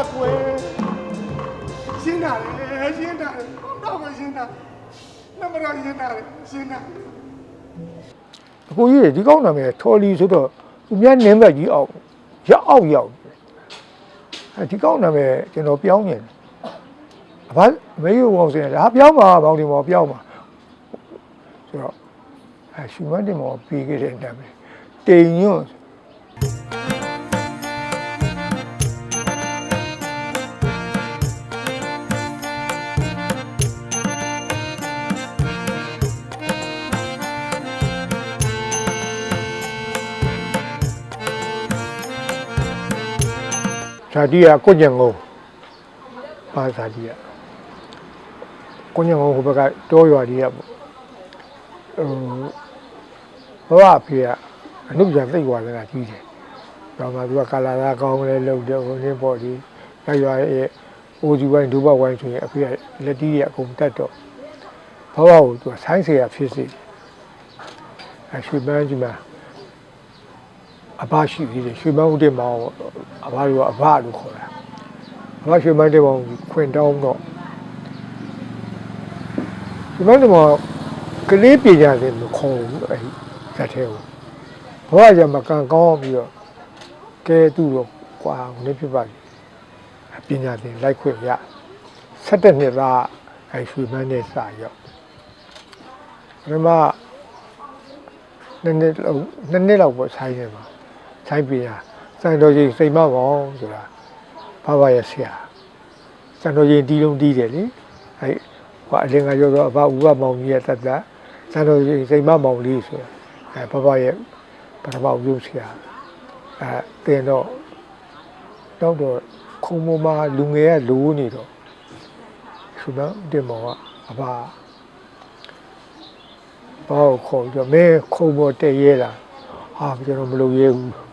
နာလေးအောင်လောက်တာလားကွယ်ရှင်းတာလေရှင်းတာလေတော့မရှင်းတာနမရရှင်းတာလေရှင်းတာအကိုကြီးဒီကောင်းနာမည်ထော်လီဆိုတော့သူများနင်းဘက်ကြီးအောင်ရောက်အောင်ရောက်အဲဒီကောင်းနာမည်ကျွန်တော်ပြောင်းနေတယ်အဘမေယုံအောင်စင်တယ်ဟာပြောင်းပါဘောင်းဒီမောပြောင်းပါဆိုတော့အဲရှူမတ်ဒီမောပြီးခဲ့တဲ့နာမည်တိန်ညွန့် ဇာတိကကိုညံငုံပါဇာတိကကိုညံငုံဟိုဘက်ကတောရွာကြီးကပေါ့ဟိုဘဝဖေကအနုပ္ပဇာသိတ်ွာလည်းကြီးတယ်တော့မှသူကကာလာသာကောင်းလဲလုပ်တယ်ဟိုနင်းပေါ့ဒီရွာရွာရဲ့အိုဂျီဝိုင်းဒုဘဝိုင်းဆိုရင်အဖေကလက်တီးရဲ့အကုန်တက်တော့ဘဝကိုသူကဆိုင်းเสียဖြစ်စေအရွှေပန်းကြီးမှာ အဘရှိသေးတယ်ရွှေမန်းဦးတင်မောင်အဘတို့ကအဘလို့ခေါ်တာအဘရွှေမန်းတင်မောင်ခွင်တောင်းတော့ရွှေမန်းတင်မောင်ကလေးပညာသင်မခေါ်ဘူးအဲ့ဒီဇက်ထဲကိုဘဝကြမကန်ကောင်းပြီးတော့ကဲသူ့တော့ကွာဟိုနေ့ဖြစ်ပါပြီပညာသင်လိုက်ခွင့်ရ17နှစ်သားအဲ့ရွှေမန်းနဲ့စာရောက်ပထမနှစ်နှစ်လောက်နှစ်နှစ်လောက်ပေါ့ဆိုင်နေမှာ ဆိုင်ပြည်ဟာစံတော်ကြီးစိတ်မပေါင်းဆိုတာဘာဘာရဲ့ဆရာစံတော်ကြီးတီးလုံးတီးတယ်လေအဲဟိုအလင်္ကာကျော်တော့အဘဦးဘမောင်ကြီးရဲ့သက်သက်စံတော်ကြီးစိတ်မမောင်လေးဆိုတာအဲဘာဘာရဲ့ပထမဦးဆုံးဆရာအဲတင်တော့တော့တော့ခုံမမလူငယ်ကလိုးနေတော့သူတော့တင်မောင်ကအဘဘောက်ခေါ်ပြီးတော့မင်းခုံမတက်ရဲလားဟာကျွန်တော်မလုပ်ရဲဘူး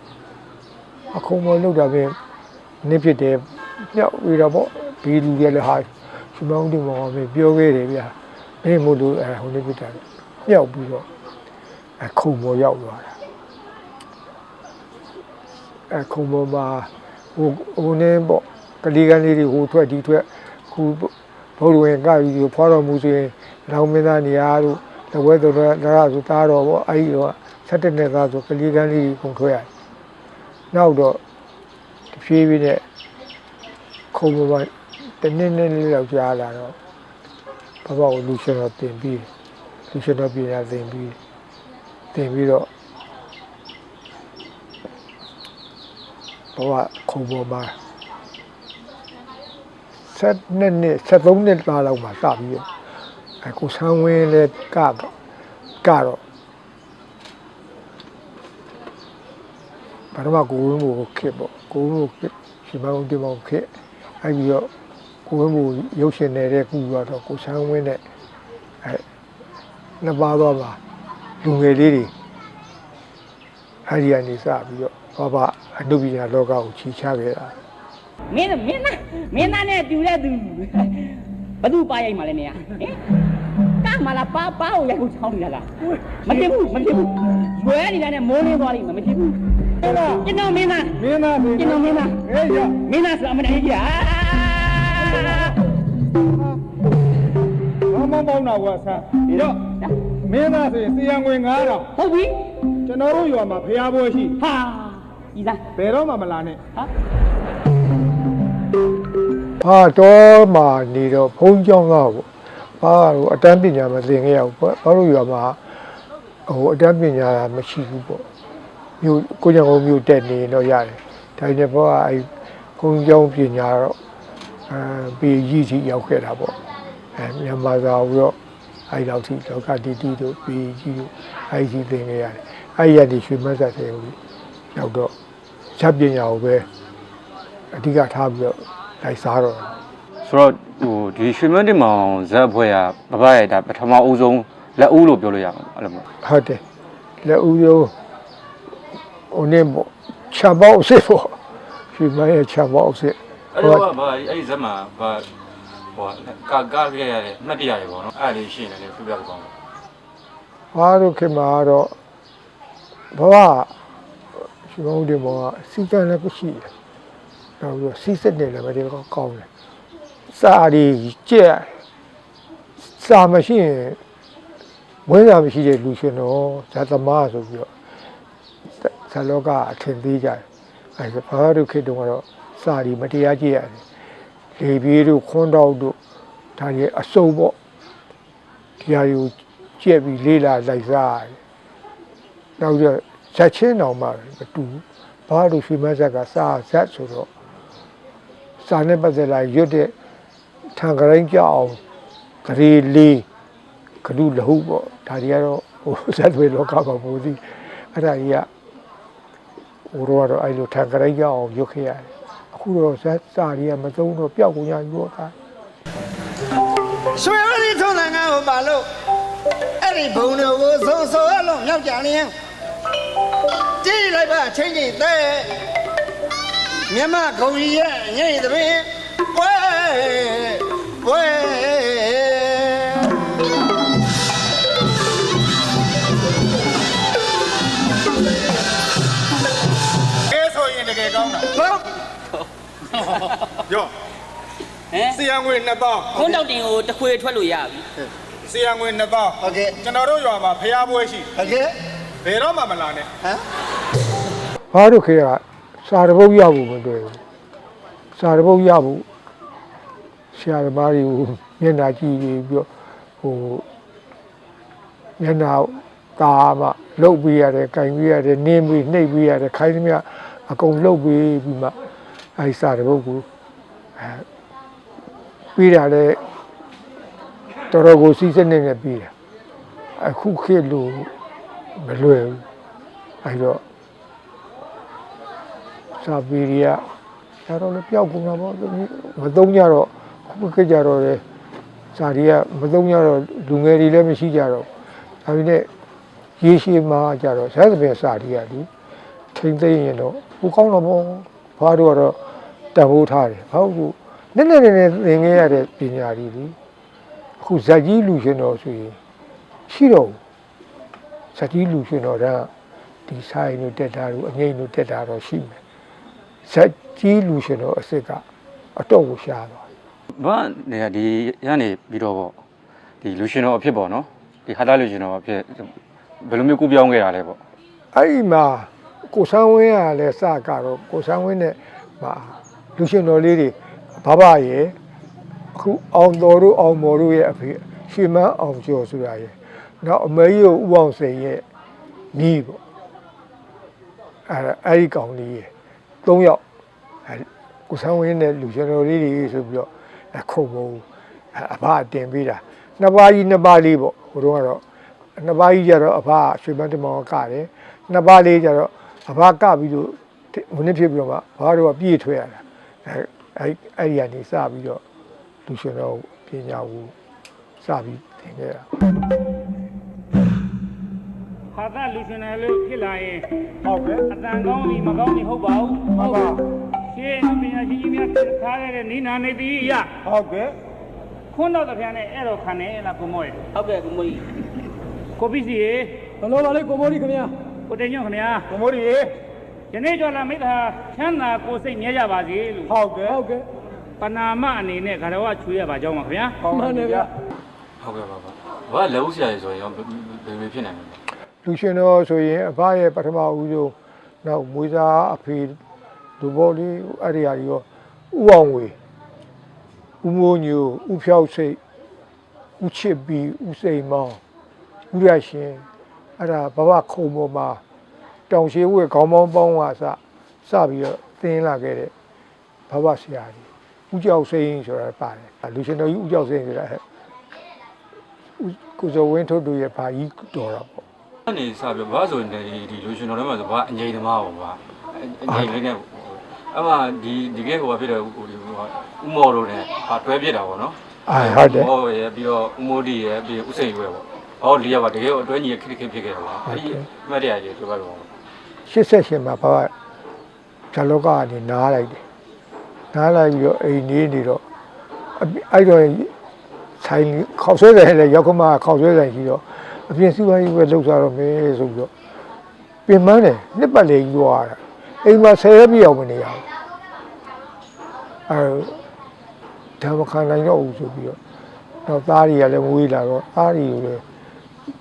အခုမလုပ်တာပဲနစ်ဖြစ်တယ်ပြောက်ပြီးတော့ပေါ့ဘီလူရဲ့လည်းဟာရှင်မောင်းတင်မောင်ပဲပြောခဲ့တယ်ဗျာမင်းမို့လို့အဲဟိုနစ်ဖြစ်တာပြောက်ပြီးတော့အခုမောရောက်သွားတာအခုမောမှာဟိုဟိုနေပေါ့ကလေးကလေးတွေဟိုထွက်ဒီထွက်ခုဘုလိုဝင်ကပြီးဖွာတော်မူဆိုရင်လောင်မင်းသားနေရာတို့တဝဲတော်တော်ဒါရဆိုတာတော့ပေါ့အဲ့ဒီတော့ဆက်တဲ့နှစ်သားဆိုကလေးကလေးတွေကုန်ထွက်ရတယ် နောက်တော့တဖြည်းဖြည်းနဲ့ခုံပေါ်မှာတနည်းနည်းလေးလောက်ကြားလာတော့ဘဘကိုလူရှင်တော်တင်ပြီးလူရှင်တော်ပြင်ရတင်ပြီးတင်ပြီးတော့ဘဘခုံပေါ်မှာဆက်နှစ်နှစ်ဆက်သုံးနှစ်သားလောက်မှစပြီးတော့အခုဆန်းဝင်းလဲကတော့ကတော့ ပထမကိုဝင်းဘူခစ်ပေါ့ကိုဝင်းဘူခစ်ရှင်မောင်းတင်မောင်းခစ်အဲ့ပြီးတော့ကိုဝင်းဘူရုပ်ရှင်နေတဲ့ကူတော့ကိုဆန်းဝင်းနဲ့အဲနှစ်ပါးတော့ပါလူငယ်လေးတွေအဲ့ဒီကနေစပြီးတော့ဘာဘာအနုပညာလောကကိုချီချခဲ့တာမင်းမင်းသားမင်းသားနဲ့တူတဲ့သူဘသူပါရိုက်မှလဲနေရဟင်ကမလာပါပါကိုရိုက်ကိုချောင်းနေလားမတင်ဘူးမတင်ဘူးရွယ်နေတာနဲ့မိုးလေးသွားလိမ့်မယ်မတင်ဘူး ကျွန်တော်မင်းသားမင်းသားမင်းကျွန်တော်မင်းသားဟေးရမင်းသားဆိုအမတန်ကြီးอ่ะဘာမှမပေါင်းတာကွာဆန်းဒီတော့မင်းသားဆိုရင်စီယံငွေ9000ဟုတ်ပြီကျွန်တော်တို့ရွာမှာဖျားပွဲရှိဟာဤသားဘယ်တော့မှမလာနဲ့ဟာဘာတော့မှနေတော့ဘုံကြောင်းတော့ဘာလို့အတန်းပညာမသင်ခဲ့ရဘူးပေါ့ဘာလို့ရွာမှာဟိုအတန်းပညာမရှိဘူးပေါ့ မြို့ကိုကြောင်ကုန်းမြို့တက်နေတော့ရတယ်ဒါပေမဲ့ဘောကအဲကုန်းကြောင်းပညာတော့အဲပြီးရည်ကြီးရောက်ခဲ့တာပေါ့အဲမြန်မာစာဦးတော့အဲလောက်ထိလောကတိတိတို့ပြီးကြီးတို့အဲကြီးသင်ခဲ့ရတယ်အဲရည်ရွှေမတ်ဆက်တယ်ဦးရောက်တော့ချက်ပညာကိုပဲအဓိကထားပြီးတော့လိုက်စားတော့ဆိုတော့ဟိုဒီရွှေမန်းတင်မောင်ဇက်ဘွဲကဘဘရဲ့ဒါပထမအဦးဆုံးလက်ဦးလို့ပြောလို့ရမှာအဲ့လိုမျိုးဟုတ်တယ်လက်ဦးရိုး ဟိုနေပေါ့ချာပေါက်စစ်ပေါ့ရွှေမရဲ့ချာပေါက်စစ်အဲ့တော့ကဘာအဲ့ဒီဇက်မှာဘာဟိုကာကားခဲ့ရတဲ့မှတ်တရတွေပေါ့နော်အဲ့ဒါလေးရှင်းနေတယ်ပြပြကောင်းတယ်ဘာလို့ခင်မှာတော့ဘဝရွှေမဦးတင်ပေါ်ကစီကံလည်းရှိတယ်နောက်ပြီးတော့စီးစစ်နေလည်းမတည်းကောကောင်းတယ်စာရီကြက်စာမရှိရင်ဝိဇ္ဇာမရှိတဲ့လူရှင်တော့ဇာသမားဆိုပြီးတော့ ဇာလောကအထင်သေးကြတယ်အဲဒါဘာတို့ခေတ္တကတော့စာရီမတရားကြည့်ရတယ်လေပြေးတို့ခွန်းတောက်တို့ဒါကြီးအစုံပေါ့ဒီဟာကိုကြက်ပြီးလေးလာလိုက်စားရတယ်နောက်ပြီးတော့ဇက်ချင်းတော်မှမတူဘူးဘာတို့ရွှေမဆက်ကစာဇက်ဆိုတော့စာနဲ့ပတ်သက်လာရွတ်တဲ့ထံကရိုင်းကြအောင်ဂရေလေးကလူလဟုပေါ့ဒါတွေကတော့ဟိုဇက်တွေလောကမှာပို့သည်အဲ့ဒါကြီးက ဟိုတော့ကတော့အဲ့လိုထံကရိုင်းကြအောင်ရွတ်ခဲ့ရတယ်အခုတော့ဇက်စာတွေကမသုံးတော့ပျောက်ကုန်ကြပြီပေါ့ဒါဆွေရည်ထုံးတဲ့ငါ့ကိုပါလို့အဲ့ဒီဘုံတို့ကိုသုံးဆိုအလုံးမြောက်ကြလျင်ကြည့်လိုက်ပါချင်းချင်းတဲ့မြမကုံကြီးရဲ့ညိတ်တဲ့ပင်ဝဲဝဲ ရောဟမ်စီယံငွေ2000ခွန်းတောက်တင်ကိုတခွေထွက်လို့ရပြီစီယံငွေ2000ဟုတ်ကဲ့ကျွန်တော်တို့ရွာမှာဖျားပွဲရှိဟုတ်ကဲ့ဘယ်တော့မှမလာနဲ့ဟမ်ဘာတို့ခေတ်ကစာတပုတ်ရဖို့မတွေ့ဘူးစာတပုတ်ရဖို့ဆရာသမားတွေကိုမျက်နှာကြည့်ပြီးတော့ဟိုမျက်နှာကာမှလှုပ်ပြီးရတယ်၊ကင်ပြီးရတယ်၊နင်းပြီးနှိပ်ပြီးရတယ်ခိုင်းသမျှအကုန်လှုပ်ပြီးပြီးမှ အဲဒီစာတပုတ်ကိုအဲပြီးတာလေတော်တော်ကိုစီးစနစ်နဲ့ပြီးတယ်အခုခေတ်လို့မလွယ်ဘူးအဲဒီတော့စာပေတွေကဒါတော့လည်းပျောက်ကုန်တာပေါ့သူမသုံးကြတော့ခုခေတ်ကြတော့လေစာတွေကမသုံးကြတော့လူငယ်တွေလည်းမရှိကြတော့ဒါပေမဲ့ရေရှည်မှာကြတော့ဆက်သဖြင့်စာတွေကဒီထိမ့်သိမ့်ရင်တော့ဟိုကောင်းတော့ဘော ဘာတို့ကတော့တန်ဖိုးထားတယ်ဘာလို့နည်းနည်းနည်းနည်းသင်ခဲ့ရတဲ့ပညာတွေဒီအခုဇက်ကြီးလူရှင်တော်ဆိုရင်ရှိတော့ဘူးဇက်ကြီးလူရှင်တော်ကဒီဆိုင်တို့တက်တာတို့အငိမ့်တို့တက်တာတော့ရှိမယ်ဇက်ကြီးလူရှင်တော့အစ်စ်ကအတော့ကိုရှားသွားတယ်ဘာနေဒီရနေပြီးတော့ပေါ့ဒီလူရှင်တော်အဖြစ်ပေါ့နော်ဒီဟာတာလူရှင်တော်အဖြစ်ဘယ်လိုမျိုးကူပြောင်းခဲ့တာလဲပေါ့အဲ့ဒီမှာ ကိုဆန်းဝင်းကလည်းစကတော့ကိုဆန်းဝင်းနဲ့မှာလူရှင်တော်လေးတွေဘဘရဲ့အခုအောင်တော်တို့အောင်မော်တို့ရဲ့အဖေရွှေမန်းအောင်ကျော်ဆိုတာရဲ့နောက်အမေကြီးကိုဥအောင်စိန်ရဲ့ညီပေါ့အဲ့ဒါအဲ့ဒီကောင်လေးရဲ့၃ယောက်အဲ့ကိုဆန်းဝင်းနဲ့လူရှင်တော်လေးတွေဆိုပြီးတော့အခုဘုံအဘတင်ပေးတာနှစ်ပါးကြီးနှစ်ပါးလေးပေါ့ဟိုတော့ကတော့နှစ်ပါးကြီးကြတော့အဖကရွှေပန်းတမောင်ကတယ်နှစ်ပါးလေးကြတော့ အဖကပြီးတော့မနစ်ဖြစ်ပြီးတော့မှဘာတို့ကပြည့်ထွေးရတာအဲအဲအဲ့ဒီကနေစပြီးတော့လူရှင်တော်ပညာကိုစပြီးသင်ခဲ့တာဟာသလူရှင်တယ်လို့ဖြစ်လာရင်ဟုတ်ကဲ့အတန်ကောင်းပြီမကောင်းပြီဟုတ်ပါဘူးဟုတ်ပါရှင်းပညာရှိကြီးများထားခဲ့တဲ့နိနာနေတိယဟုတ်ကဲ့ခွန်းတော့တဖျားနဲ့အဲ့တော့ခံနေလားကိုမောရဲ့ဟုတ်ကဲ့ကိုမကြီးကိုပစ္စည်းရေဘလို့ပါလဲကိုမိုးဒီခင်ဗျာ ကိုတင်ညွန့်ခင်ဗျာဘမိုးရီယနေ့ကျော်လာမိသားချမ်းသာကိုစိတ်မြဲကြပါစေလို့ဟုတ်ကဲ့ဟုတ်ကဲ့ပနာမအနေနဲ့ဂရဝချွေးရပါကြောင်းပါခင်ဗျာမှန်တယ်ဗျာဟုတ်ကဲ့ပါပါဘာလက်ဦးဆရာကြီးဆိုရင်ရောဘယ်ဘယ်ဖြစ်နိုင်မလဲလူရှင်တော်ဆိုရင်အဖရဲ့ပထမဦးဆုံးနောက်မွေးစားအဖေလူဘောလေးအဲ့ဒီဟာကြီးရောဥအောင်ဝေဥမိုးညိုဥဖြောက်စိတ်ဥချစ်ပြီးဥစိန်မောင်းဥရရှင် အဲ့ဒါဘဝခုံပေါ်မှာတောင်ရှိဝဲခေါင်းပေါင်းပေါင်းကစစပြီးတော့သင်လာခဲ့တဲ့ဘဝဆရာကြီးဥကြောက်စိန်ဆိုတာပါတယ်လူရှင်တော်ကြီးဥကြောက်စိန်ဆိုတာဟဲ့ဥကိုဇော်ဝင်းထုတ်တို့ရဲ့ဘာကြီးတော်တာပေါ့အနေစပြီးဘာဆိုရင်ဒီဒီလူရှင်တော်ထဲမှာဆိုဘာအငြိမ်သမားပေါ့ဗျာအငြိမ်လေးနဲ့အမှဒီဒီကဲဟိုဖြစ်တယ်ဟိုဒီဟိုဥမော်တို့နဲ့ဟာတွဲပြစ်တာပေါ့နော်အာဟုတ်တယ်ဟောရပြီးတော့ဥမိုးဒီရပြီးဥစိန်ရွယ်ပေါ့ ဟောလေးရပါတကယ်အတွဲညီခက်ခက်ဖြစ်ခဲ့တယ်ပေါ့အဲ့ဒီအမှတ်တရကြီးပြောပါတော့88မှာဘာဇလောကကနေနားလိုက်တယ်နားလိုက်ပြီးတော့အိမ်နေနေတော့အပြအဲ့တော့ဆိုင်ခေါက်ဆွဲတယ်လေရောက်ခမခေါက်ဆွဲတယ်ကြီးတော့အပြင်စီးပွားရေးပဲလှုပ်ရှားတော့မယ်ဆိုပြီးတော့ပြင်မန်းတယ်နှစ်ပတ်လေကြီးသွားတာအိမ်မှာဆယ်ရက်ပြည့်အောင်မနေရဘူးအဲဒါမခံနိုင်တော့ဘူးဆိုပြီးတော့တော့သားတွေကလည်းမွေးလာတော့သားတွေကိုလည်း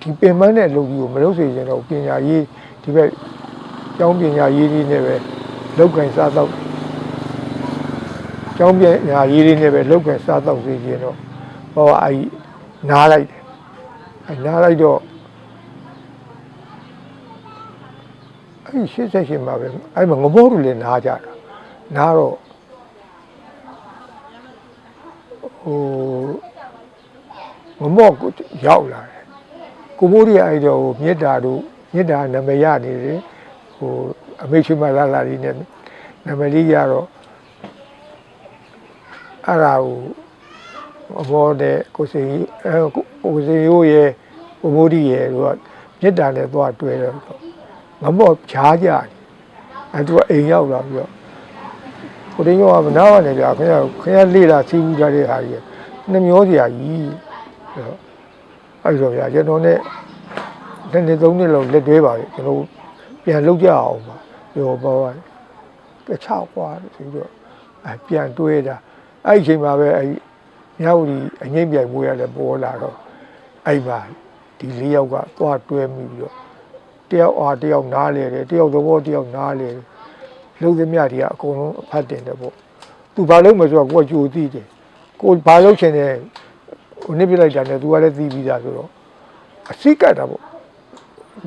ဒီပင်မနဲ့လုပ်ပြီးကိုမလုပ်စေချင်တော့ပညာရေးဒီဘက်ကျောင်းပညာရေးလေးနဲ့ပဲလောက်ကင်စားတော့ကျောင်းပညာရေးလေးနဲ့ပဲလောက်ကင်စားတော့စေချင်တော့ဟောအဲနားလိုက်တယ်အဲနားလိုက်တော့အဲ့ရှစ်ဆက်ရှင်မှာပဲအဲ့မှာငဘောတို့လည်းနားကြတာနားတော့ဟိုငမော့ကိုရောက်လာတယ် ကိုမိုးရီအဲ့တော့မြစ်တာတို့မြစ်တာနာမည်ရနေတယ်ဟိုအမေရှိမလာလာလေးနဲ့နာမည်လေးရတော့အဲ့ဒါကိုအဘောတဲ့ကိုစီအဲကိုစီရိုးရဲ့ကိုမိုးရီရဲ့တို့ကမြစ်တာနဲ့သွားတွေ့တော့ငမော့ဖြားကြတယ်အဲ့သူကအိမ်ရောက်လာပြီးတော့ကိုတင်းရောကမနာပါနဲ့ဗျာခင်ဗျာခင်ဗျာလေးလာစီးဘူးကြတဲ့ဟာကြီးနှမျောစရာကြီးဆိုတော့ အဲ့ဆိုဗျာကျွန်တော်နဲ့နှစ်နှစ်သုံးနှစ်လောက်လက်တွဲပါလေကျွန်တော်ပြန်လုပ်ကြအောင်ပါပြောပေါ်ပါတခြားကွာဆိုတော့အပြန်တွဲတာအဲ့ဒီအချိန်မှာပဲအဲ့မြောက်ဒီအငိမ့်ပြိုင်မှုရတယ်ပေါ်လာတော့အဲ့မှာဒီလေးယောက်ကသွားတွဲမိပြီးတော့တယောက်အားတယောက်နားလေတယ်တယောက်သဘောတယောက်နားလေတယ်လုံးသမျှတွေကအကုန်လုံးအဖတ်တင်တယ်ပေါ့သူဘာလုပ်မဆိုတော့ကိုကကြိုသိတယ်ကိုဘာလုပ်ချင်တယ် ကိုနစ်ပြလိုက်တာနဲ့သူကလည်းသိပြီးသားဆိုတော့အစိတ်ကတ်တာပေါ့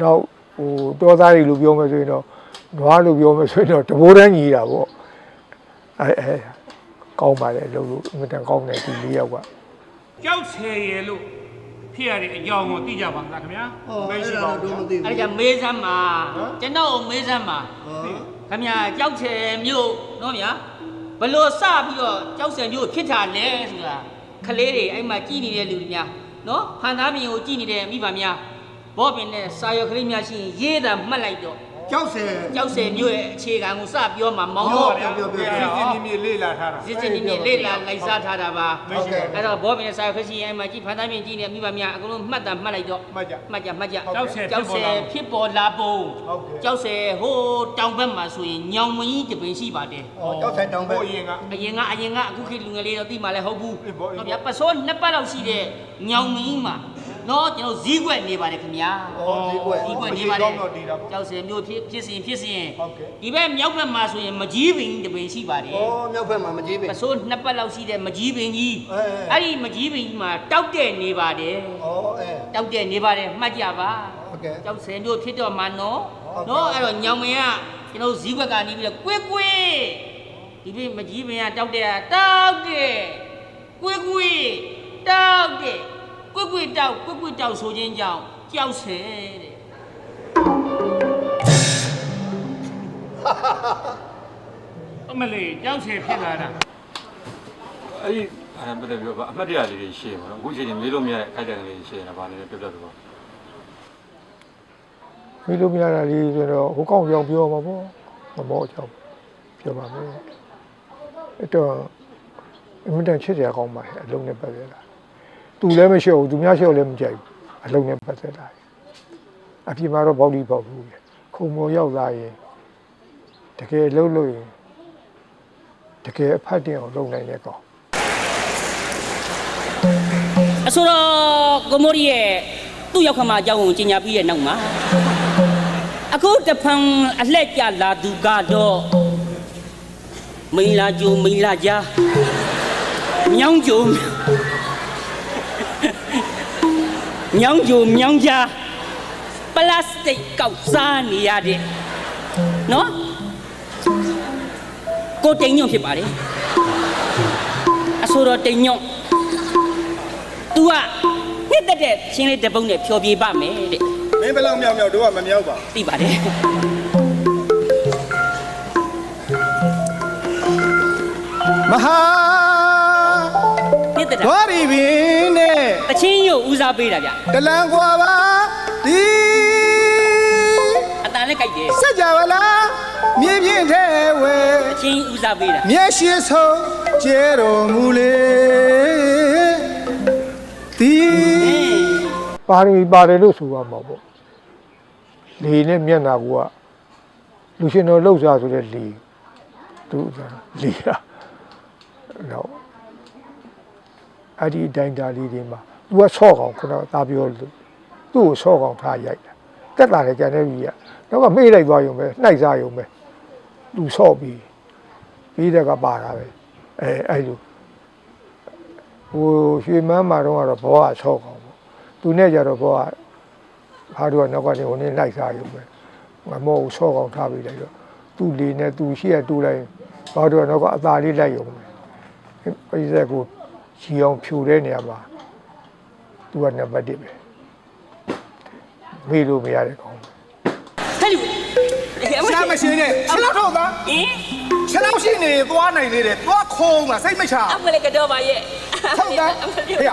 နောက်ဟိုတော်သားတွေလို့ပြောမှဆိုရင်တော့နွားလို့ပြောမှဆိုရင်တော့တဘိုးတန်းကြီးတာပေါ့အဲအဲကောင်းပါလေလို့လို့အင်မတန်ကောင်းတယ်ဒီလေးယောက်ကကြောက်ဆယ်ရယ်လို့ဖြစ်ရတဲ့အကြောင်းကိုသိကြပါလားခင်ဗျာဟောအဲ့ဒါတော့မသိဘူးအဲ့ဒါမေးစမ်းပါကျွန်တော်ကိုမေးစမ်းပါဟောခင်ဗျာကြောက်ချယ်မြို့နော်ဗျာဘလို့စပြီးတော့ကြောက်ချယ်မြို့ဖြစ်တာလဲဆိုတာ ကလေးတွေအဲ့မှာကြည်နေတဲ့လူတွေများနော်ဖန်သားမြင်ကိုကြည်နေတဲ့မိဘများဘောပင်နဲ့စာရွက်ကလေးများရှိရင်ရေးတာမှတ်လိုက်တော့ ကြောက်စဲကြောက်ချယ်မြို့ရဲ့အခြေခံကိုစပြောမှာမောင်းဟုတ်တော့ပါဗျာပြင်းပြင်းပြင်းလေးလာထားတာစစ်စစ်နေနေလေးလာလိုက်စားထားတာပါဟုတ်ကဲ့အဲ့တော့ဘောပင်နဲ့စာရွက်ခရှိရင်အဲ့မှာကြည်ဖန်သားမြင်ကြည်နေတဲ့မိဘများအကုန်လုံးမှတ်တာမှတ်လိုက်တော့မှတ်ကြမှတ်ကြမှတ်ကြကြောက်ဆယ်ကြောက်ဆယ်ဖြစ်ပေါ်လာပုံဟုတ်ကဲ့ကြောက်ဆယ်ဟိုးတောင်ဘက်မှာဆိုရင်ညောင်မကြီးတပင်ရှိပါတယ်ဟောကြောက်စဲတောင်ပဲဟိုအရင်ကအရင်ကအရင်ကအခုခေတ်လူငယ်လေးတော့သိမှလည်းဟုတ်ဘူးအေးပေါ့အေးပေါ့ဟုတ်ဗျာပစိုးနှစ်ပတ်လောက်ရှိတဲ့ညောင်မကြီးမှာ နော်ကျွန်တော်ဇီးကွက်နေပါတယ်ခင်ဗျာဟောဒီကွယ်ဇီးကွက်နေပါတယ်တော့ဒီတော့ကြောက်ဆယ်မျိုးဖြစ်ဖြစ်စဉ်ဖြစ်စဉ်ဟုတ်ကဲ့ဒီဘက်မြောက်ဘက်မှာဆိုရင်မကြီးပင်တပင်ရှိပါတယ်ဟောမြောက်ဘက်မှာမကြီးပဲပစိုးနှစ်ပတ်လောက်ရှိတဲ့မကြီးပင်ကြီးအဲအဲအဲ့ဒီမကြီးပင်ကြီးမှာတောက်တဲ့နေပါတယ်ဟောအဲတောက်တဲ့နေပါတယ်မှတ်ကြပါဟုတ်ကဲ့ကြောက်ဆယ်မျိုးဖြစ်တော့မှာနော်ဟုတ်ကဲ့နော်အဲ့တော့ညောင်မင်းကကျွန်တော်ဇီးဘက်ကနေပြီးတော့ကွေးကွေးဒီပြမကြီးမင်းကတောက်တဲ့တောက်တဲ့ကွေးကွေးတောက်တဲ့ ကွေးကွေးတောက်ကွေးကွေးတောက်ဆိုခြင်းကြောင့်ကြောက်ဆယ်တဲ့အမလေးကြောက်ဆယ်ဖြစ်လာတာအဲ့ဒီအဲ့ဒါပြတယ်ပြောပါအမှတ်တရလေးတွေရှင်းပါတော့အခုချိန်ကြီးမေးလို့မရတဲ့ခိုက်တဲ့ကလေးတွေရှင်းနေတာဗာနေပြပြပြပါမေးလို့မရတာလေးဆိုတော့ဟိုကောင်ပြောင်းပြောမှာပေါ့မမောအကြောင်းပြောပါမယ်အဲ့တော့အမြဲတမ်းချစ်စရာကောင်းပါရဲ့အလုံးနဲ့ပတ်သက်လာ သူလည်းမလျှော့ဘူးသူများလျှော့လည်းမကြိုက်ဘူးအလုံးနဲ့ပတ်သက်လာအပြစ်မှာတော့ဘောက်လီပေါ့ဘူးခုံမောရောက်လာရင်တကယ်လှုပ်လို့ရင်တကယ်အဖတ်တင်အောင်လုပ်နိုင်တဲ့ကောင်အဆိုတော့ကိုမိုးရီရဲ့သူ့ရောက်ခမအကြောင်းကိုကြီးညာပြီးရဲ့နောက်မှာအခုတဖန်အလှက်ကြလာသူကတော့မိန်လာကြိုမိန်လာကြားမြောင်းကြို မြောင်းကြိုမြောင်းကြားပလတ်စတစ်ကောက်စားနေရတဲ့နော်ကိုတိန်ညွန့်ဖြစ်ပါတယ်အဆိုတော့တိန်ညွန့် तू ကနှစ်သက်တဲ့ချင်းလေးတစ်ပုတ်နဲ့ဖြောပြပါမယ်တဲ့မင်းဘယ်လောက်မြောက်မြောက်တို့ကမမြောက်ပါသိပါတယ်မဟာ နှစ်သက်တာဒွါရီပင်နဲ့တချင်းရုပ်ဦးစားပေးတာဗျတလန်ကွာပါဒီအတန်နဲ့ကြိုက်တယ်စကြဝဠာမြေပြင်းထဲဝဲတချင်းဦးစားပေးတာမျက်ရှိဆုံးကျဲတော်မူလေဒီပါရမီပါတယ်လို့ဆိုရမှာပေါ့လေနဲ့မျက်နာကလူရှင်တော်လှုပ်ရှားဆိုတဲ့လေသူကလေဟာတော့ အဲ့ဒီအတိုင်းဒါလေးတွေမှာ तू ကဆော့ကောင်ခုနကသာပြောလို့သူ့ကိုဆော့ကောင်ထားရိုက်တာတက်လာတယ်ကြံတဲ့ကြီးကတော့ကမေ့လိုက်သွားရုံပဲနှိုက်စားရုံပဲသူဆော့ပြီးပြီးတဲ့ကပါတာပဲအဲအဲ့လိုဟိုရွှေမန်းမှာတော့ကတော့ဘောကဆော့ကောင်ပေါ့သူနဲ့ကြတော့ဘောကဘာတို့ကနောက်ကနေဟိုနေ့လိုက်စားရုံပဲငါမောကိုဆော့ကောင်ထားပြီးလိုက်တော့သူ့လေနဲ့သူရှိရတူးလိုက်ဘာတို့ကနောက်ကအသာလေးလိုက်ရုံပဲပိစက်ကို ချီအောင်ဖြူတဲ့နေရာမှာသူကနံပါတ်1ပဲမေးလို့မရတဲ့ကောင်ဟဲ့လူဆရာမရှင်နဲ့ခြေလောက်ထုတ်သားဟင်ခြေလောက်ရှိနေသွားနိုင်သေးတယ်သွားခုံးမှာစိတ်မချအမလေးကတော့ပါရဲ့ထုတ်သားဟေ့ရ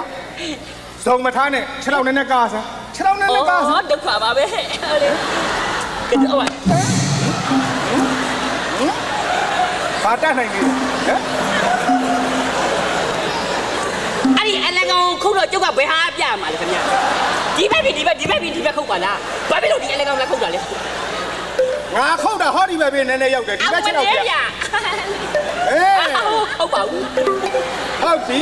ဇုံမထားနဲ့ခြေလောက်နဲ့နဲ့ကားစားခြေလောက်နဲ့နဲ့ကားစားအော်ဒုက္ခပါပဲဟဲ့လေကတော့ပါဘာတတ်နိုင်သေးလဲဟမ် အဲ့ဒီအလကောင် ခုတ်တော့ကျုပ်ကဘယ်ဟာပြမှာလဲခင်ဗျာဒီဘက်ပြီဒီဘက်ဒီဘက်ပြီဒီဘက်ခုတ်ပါလားဘာဖြစ်လို့ဒီအလကောင်လက်ခုတ်တာလဲငါခုတ်တာဟောဒီပဲပဲနည်းနည်းရောက်တယ်ဒီဘက်ခြေလောက်ပြပြအေးဟုတ်ပါဘူးဟုတ်ပြီ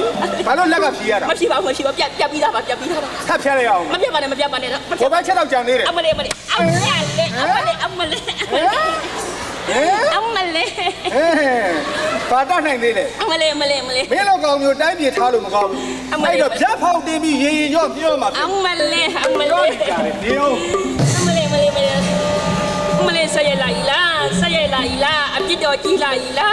ဘာလို့လက်ကဖြီးရတာမဖြစ်ပါဘူးမဖြစ်ပါပြပြပြီးသားပါပြပြီးသားပါထပ်ဖြတ်လိုက်အောင်မပြပါနဲ့မပြပါနဲ့တော့ဘိုးဘက်ခြေလောက်ကြံနေတယ်အမလေးအမလေးအမလေးအမလေးအမလေးဟမ်အမလေးဟဲ့ဘာတတ်နိုင်သေးလဲအမလေးအမလေးအမလေးမင်းလောက်ကောင်မျိုးတိုင်းပြည်ထားလို့မကောင်းဘူး အမအဲ့လေးတော့ဖြတ်ဖောက်တင်ပြီးရေရင်ရော့ပြောမှာအဖြစ်မလေးအမပြောလေးနေကြတယ်နေအောင်အမလေးအမလေးအမလေးအမလေးဆက်ရလာ ila ဆက်ရလာ ila အပြစ်တော်ကြီးလာ ila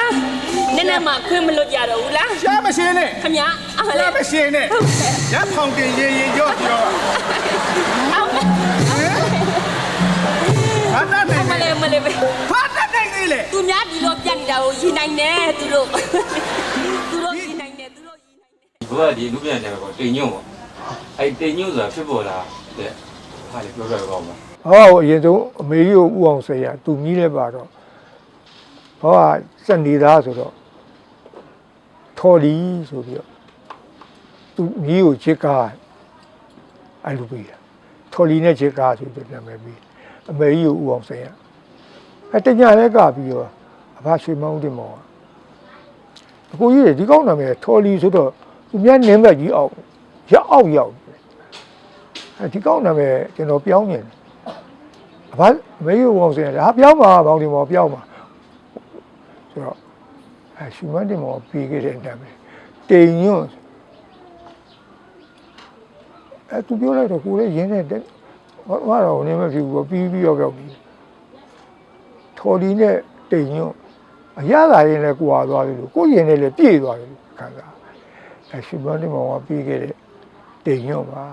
နည်းနည်းမှခွင့်မလွတ်ကြတော့ဘူးလားရှားမရှင်းနဲ့ခမအမရှားလေးမရှင်းနဲ့ဟုတ်ကဲ့ဖြတ်ဖောက်တင်ရေရင်ရော့ပြောအမဟာတတ်နေအမလေလေးအမလေးပဲ ဟာတတ်နေလေသူများဒီလိုပြတ်နေတာကိုရင်နိုင်တယ်သူတို့ တယ်ဒီဘကဒီလူပြန်တယ်ပေါ့တိမ်ညွန့်ပေါ့အဲ့တိမ်ညွန့်ဆိုတာဖြစ်ပေါ်လာတဲ့ဟာလေပြောပြတော့ပါဟောအရင်ဆုံးအမေကြီးကိုဥအောင်ဆေးရသူမြည်လဲပါတော့ဟောကစက်နေသားဆိုတော့ထော်လီဆိုပြီးတော့သူမြည်ကိုချစ်ကားအဲ့လိုပြီးတာထော်လီနဲ့ချစ်ကားဆိုပြီးနာမည်ပြီးအမေကြီးကိုဥအောင်ဆေးရအဲတညာလဲကပြီးတော့အဖရွှေမောင်းတင်မောင်အကိုကြီးဒီကောင်းနာမည်ထော်လီဆိုတော့ သူများနင်းဘက်ကြီးအောင်ရောက်အောင်ရောက်အဲဒီကောင်းနာမည်ကျွန်တော်ပြောင်းနေတယ်အဘမေယုံအောင်စင်တယ်ဟာပြောင်းပါဘောင်းဒီမောပြောင်းပါဆိုတော့အဲရှူမန်ဒီမောပြီးခဲ့တဲ့နာမည်တိမ်ညွန့်အဲသူပြောလိုက်တော့ကိုလည်းရင်းနေတဲ့ဟောတော့နေမဖြစ်ဘူးပြီးပြီးရောက်ရောက်ပြီးထော်ဒီနဲ့တိမ်ညွန့်အရသာရင်လည်းကိုွာသွားပြီလို့ကိုရင်နဲ့လည်းပြည့်သွားပြီလို့ခံစား အဲရှူမန်ဒီမောကပြီးခဲ့တဲ့တိမ်ညွန့်ပါ